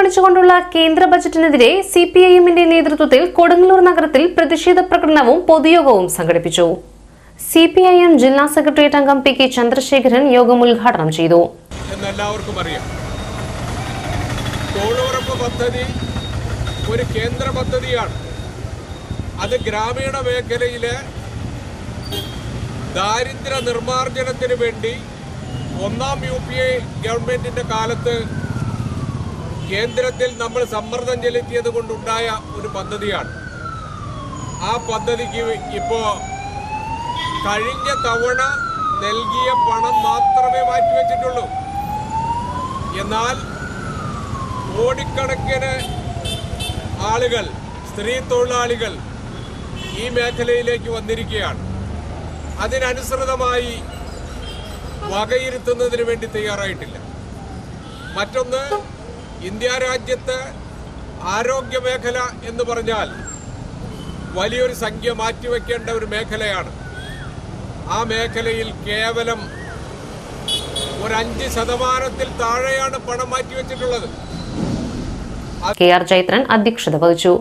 പ്രഖ്യാപിച്ചുകൊണ്ടുള്ള കേന്ദ്ര ബജറ്റിനെതിരെ C P I എമ്മിന്റെ നേതൃത്വത്തിൽ കൊടുങ്ങല്ലൂർ നഗരത്തിൽ പ്രതിഷേധ പ്രകടനവും പൊതുയോഗവും സംഘടിപ്പിച്ചു. സി പി ഐ എം ജില്ലാ സെക്രട്ടേറിയറ്റ് അംഗം പി കെ ചന്ദ്രശേഖരൻ യോഗം ഉദ്ഘാടനം ചെയ്തു. അറിയാം. പദ്ധതി ഒരു കേന്ദ്ര പദ്ധതിയാണ്. അത് ഗ്രാമീണ മേഖലയിലെ ദാരിദ്ര്യ നിർമ്മാർജനത്തിന് വേണ്ടി ഒന്നാം യു പി എ ഗവൺമെന്റിന്റെ കാലത്ത് കേന്ദ്രത്തിൽ നമ്മൾ സമ്മർദ്ദം ചെലുത്തിയത് കൊണ്ടുണ്ടായ ഒരു പദ്ധതിയാണ്. ആ പദ്ധതിക്ക് ഇപ്പോൾ കഴിഞ്ഞ തവണ നൽകിയ പണം മാത്രമേ മാറ്റിവെച്ചിട്ടുള്ളൂ. എന്നാൽ കോടിക്കണക്കിന് ആളുകൾ സ്ത്രീ തൊഴിലാളികൾ ഈ മേഖലയിലേക്ക് വന്നിരിക്കുകയാണ്. അതിനനുസൃതമായി വകയിരുത്തുന്നതിന് വേണ്ടി തയ്യാറായിട്ടില്ല. മറ്റൊന്ന് ഇന്ത്യ രാജ്യത്ത് ആരോഗ്യ മേഖല എന്ന് പറഞ്ഞാൽ വലിയൊരു സംഖ്യ മാറ്റിവെക്കേണ്ട ഒരു മേഖലയാണ്. ആ മേഖലയിൽ കേവലം ഒരു അഞ്ച് ശതമാനത്തിൽ താഴെയാണ് പണം മാറ്റിവെച്ചിട്ടുള്ളത്. കെ ആർ ജൈത്രൻ അധ്യക്ഷത വഹിച്ചു.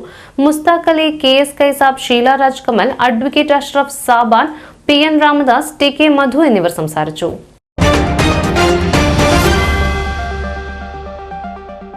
Musthaq Ali K S Kaisab Sheela Raj Kamal advocate Ashraf Saban P N Ramadas T K Madhu എന്നിവർ സംസാരിച്ചു.